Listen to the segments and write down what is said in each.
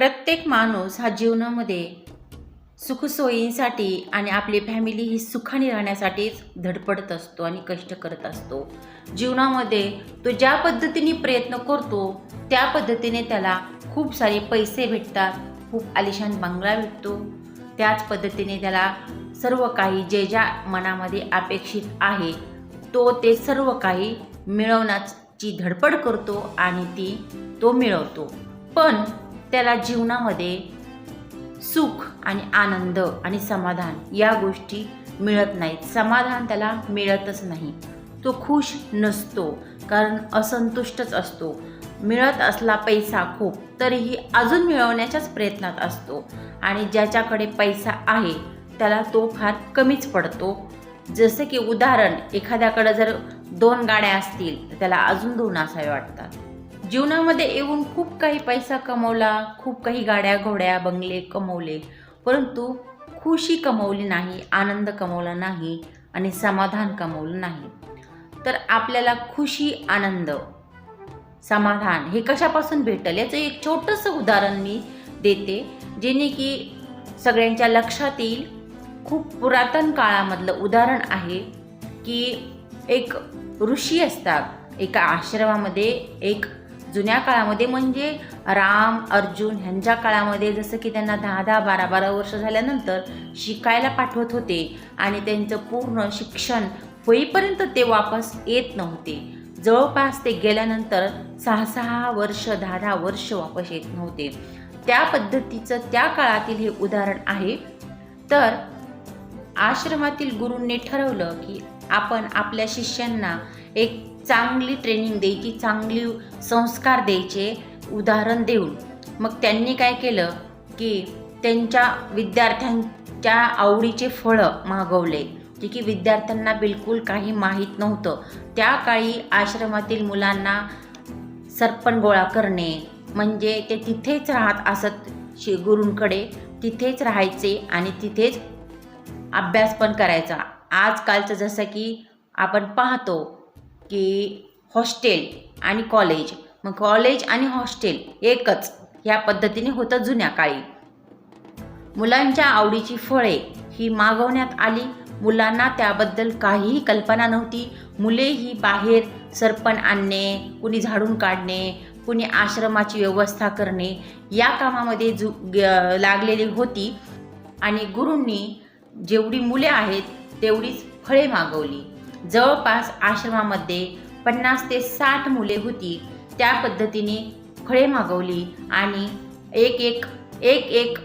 प्रत्येक माणूस हा जीवनामध्ये सुखसोयींसाठी आणि आपली फॅमिली ही सुखाने राहण्यासाठीच धडपडत असतो आणि कष्ट करत असतो. जीवनामध्ये तो ज्या पद्धतीने प्रयत्न करतो त्या पद्धतीने त्याला खूप सारे पैसे भेटतात खूप आलिशान बंगला भेटतो. त्याच पद्धतीने त्याला सर्व काही जे ज्या मनामध्ये अपेक्षित आहे तो ते सर्व काही मिळवण्याची धडपड करतो आणि ती तो मिळवतो. पण त्याला जीवनामध्ये सुख आणि आनंद आणि समाधान या गोष्टी मिळत नाहीत. समाधान त्याला मिळतच नाही. तो खुश नसतो कारण असंतुष्टच असतो. मिळत असला पैसा खूप तरीही अजून मिळवण्याच्याच प्रयत्नात असतो. आणि ज्याच्याकडे पैसा आहे त्याला तो फार कमीच पडतो. जसं की उदाहरण एखाद्याकडं जर दोन गाड्या असतील तर त्याला अजून दोन असावे वाटतात. जीवनामध्ये येऊन खूप काही पैसा कमवला खूप काही गाड्या घोड्या बंगले कमवले परंतु खुशी कमवली नाही आनंद कमवला नाही आणि समाधान कमवलं नाही. तर आपल्याला खुशी आनंद समाधान हे कशापासून भेटेल? याचं एक छोटंसं उदाहरण मी देते जेणे की सगळ्यांच्या लक्षात येईल खूप पुरातन काळामधलं उदाहरण आहे की एक ऋषी असतात एका आश्रमामध्ये एक जुन्या काळामध्ये म्हणजे राम अर्जुन ह्यांच्या काळामध्ये जसं की त्यांना दहा दहा बारा बारा वर्ष झाल्यानंतर शिकायला पाठवत होते आणि त्यांचं पूर्ण शिक्षण होईपर्यंत ते वापस येत नव्हते. जवळपास ते गेल्यानंतर सहा सहा वर्ष दहा दहा वर्ष वापस येत नव्हते. त्या पद्धतीचं त्या काळातील हे उदाहरण आहे. तर आश्रमातील गुरूंनी ठरवलं की आपण आपल्या शिष्यांना एक चांगली ट्रेनिंग द्यायची चांगली संस्कार द्यायचे उदाहरण देऊन. मग त्यांनी काय केलं की त्यांच्या विद्यार्थ्यांच्या आवडीचे फळं मागवले जे की विद्यार्थ्यांना बिलकुल काही माहीत नव्हतं. त्या काळी आश्रमातील मुलांना सरपण गोळा करणे म्हणजे ते तिथेच राहत असत शि गुरूंकडे तिथेच राहायचे आणि तिथेच अभ्यास पण करायचा. आजकालचं जसं की आपण पाहतो की हॉस्टेल आणि कॉलेज मग कॉलेज आणि हॉस्टेल एकच ह्या पद्धतीने होतं जुन्या काळी. मुलांच्या आवडीची फळे ही मागवण्यात आली. मुलांना त्याबद्दल काहीही कल्पना नव्हती. मुलेही बाहेर सरपण आणणे कुणी झाडून काढणे कुणी आश्रमाची व्यवस्था करणे या कामामध्ये जु ग- लागलेली होती. आणि गुरूंनी जेवढी मुले आहेत तेवढीच फळे मागवली. जवळपास आश्रमामध्ये पन्नास ते साठ मुले होती. त्या पद्धतीने फळे मागवली आणि एक एक एक एक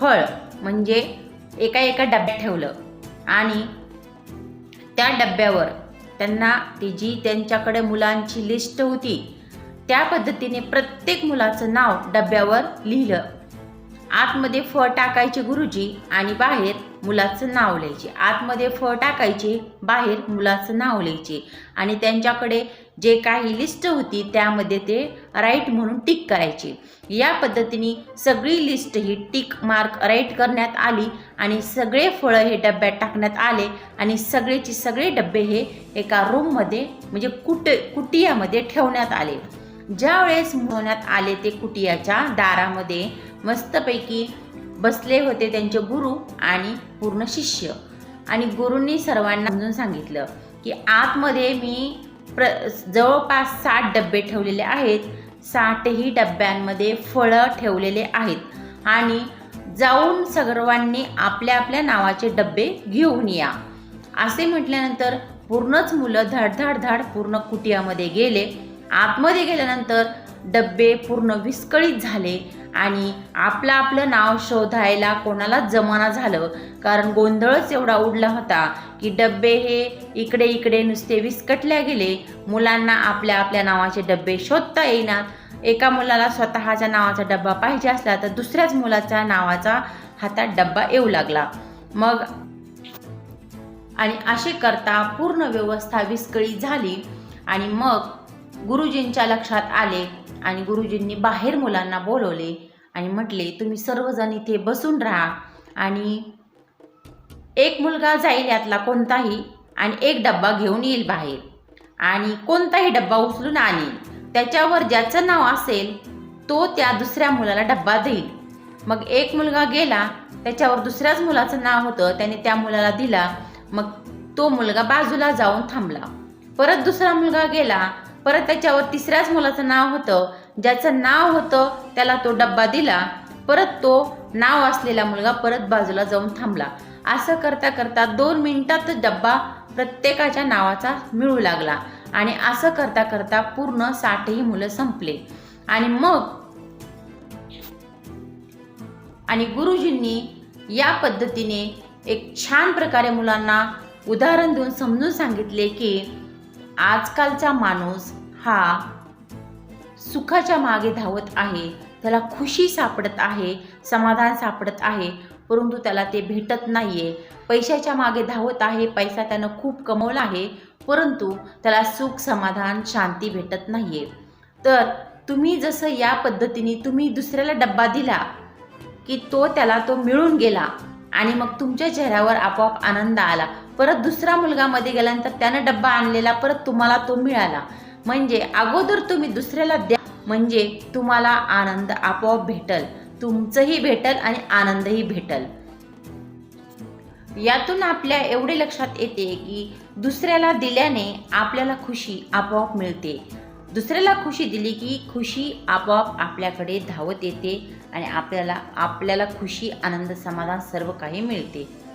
फळ म्हणजे एका एका डब्यात ठेवलं. आणि त्या डब्यावर त्यांना ती जी त्यांच्याकडे मुलांची लिस्ट होती त्या पद्धतीने प्रत्येक मुलाचं नाव डब्यावर लिहिलं. आतमध्ये फळ टाकायचे गुरुजी आणि बाहेर मुलाचं नाव लिहायचे. आतमध्ये फळ टाकायचे बाहेर मुलाचं नाव लिहायचे. आणि त्यांच्याकडे जे काही लिस्ट होती त्यामध्ये ते राईट म्हणून टिक करायचे. या पद्धतीने सगळी लिस्ट ही टिक मार्क राईट करण्यात आली आणि सगळे फळं हे डब्यात टाकण्यात आले आणि सगळेचे सगळे डब्बे हे एका रूममध्ये म्हणजे कुट कुटियामध्ये ठेवण्यात आले. ज्या वेळेस आले ते कुटियाच्या दारामध्ये मस्तपैकी बसले होते त्यांचे गुरु आणि पूर्ण शिष्य. आणि गुरूंनी सर्वांना समजून सांगितलं की आतमध्ये मी प्र जवळपास साठ डबे ठेवलेले आहेत. साठही डब्यांमध्ये फळं ठेवलेले आहेत. आणि जाऊन सर्वांनी आपल्या आपल्या नावाचे डबे घेऊन या. असे म्हटल्यानंतर पूर्णच मुलं धडधड धाड पूर्ण कुटियामध्ये गेले. आतमध्ये गेल्यानंतर डब्बे पूर्ण विस्कळीत झाले आणि आपलं आपलं नाव शोधायला कोणालाच जमाना झालं. कारण गोंधळच एवढा उडला होता की डब्बे हे इकडे इकडे नुसते विस्कटल्या गेले. मुलांना आपल्या आपल्या नावाचे डब्बे शोधता येईनात एका मुलाला स्वतःच्या नावाचा डब्बा पाहिजे असला तर दुसऱ्याच मुलाच्या नावाचा हातात डब्बा येऊ लागला. मग आणि असे करता पूर्ण व्यवस्था विस्कळीत झाली आणि मग गुरुजींच्या लक्षात आले आणि गुरुजींनी बाहेर मुलांना बोलवले आणि म्हटले तुम्ही सर्वजण इथे बसून राहा आणि एक मुलगा जाईल यातला कोणताही आणि एक डब्बा घेऊन येईल बाहेर. आणि कोणताही डब्बा उचलून आणेल. त्याच्यावर ज्याचं नाव असेल तो त्या दुसऱ्या मुलाला डब्बा देईल. मग एक मुलगा गेला त्याच्यावर दुसऱ्याच मुलाचं नाव होतं त्याने त्या मुलाला दिला. मग तो मुलगा बाजूला जाऊन थांबला. परत दुसरा मुलगा गेला परत त्याच्यावर तिसऱ्याच मुलाचं नाव होतं. ज्याचं नाव होतं त्याला तो डब्बा दिला. परत तो नाव असलेला मुलगा परत बाजूला जाऊन थांबला. असं करता करता दोन मिनिटातच डब्बा प्रत्येकाच्या नावाचा मिळू लागला. आणि असं करता करता पूर्ण साठही मुलं संपले. आणि मग आणि गुरुजींनी या पद्धतीने एक छान प्रकारे मुलांना उदाहरण देऊन समजून सांगितले की आजकालचा माणूस हा सुखाच्या मागे धावत आहे. त्याला खुशी सापडत आहे समाधान सापडत आहे परंतु त्याला ते भेटत नाही आहे पैशाच्या मागे धावत आहे पैसा त्यानं खूप कमवला आहे परंतु त्याला सुख समाधान शांती भेटत नाही आहे तर तुम्ही जसं या पद्धतीने तुम्ही दुसऱ्याला डब्बा दिला की तो त्याला तो मिळून गेला आणि मग तुमच्या चेहऱ्यावर आपोआप आनंद आला. परत दुसरा मुलगा मध्ये गेल्यानंतर त्यानं डब्बा आणलेला परत तुम्हाला तो मिळाला. म्हणजे अगोदर तुम्ही दुसऱ्याला द्या. म्हणजे तुम्हाला आनंद आपोआप भेटल. तुमचंही भेटल आणि आनंदही भेटल. यातून आपल्या एवढे लक्षात येते की दुसऱ्याला दिल्याने आपल्याला खुशी आपोआप मिळते. दुसऱ्याला खुशी दिली की खुशी आपोआप आपल्याकडे धावत येते आणि आपल्याला आपल्याला खुशी आनंद समाधान सर्व काही मिळते.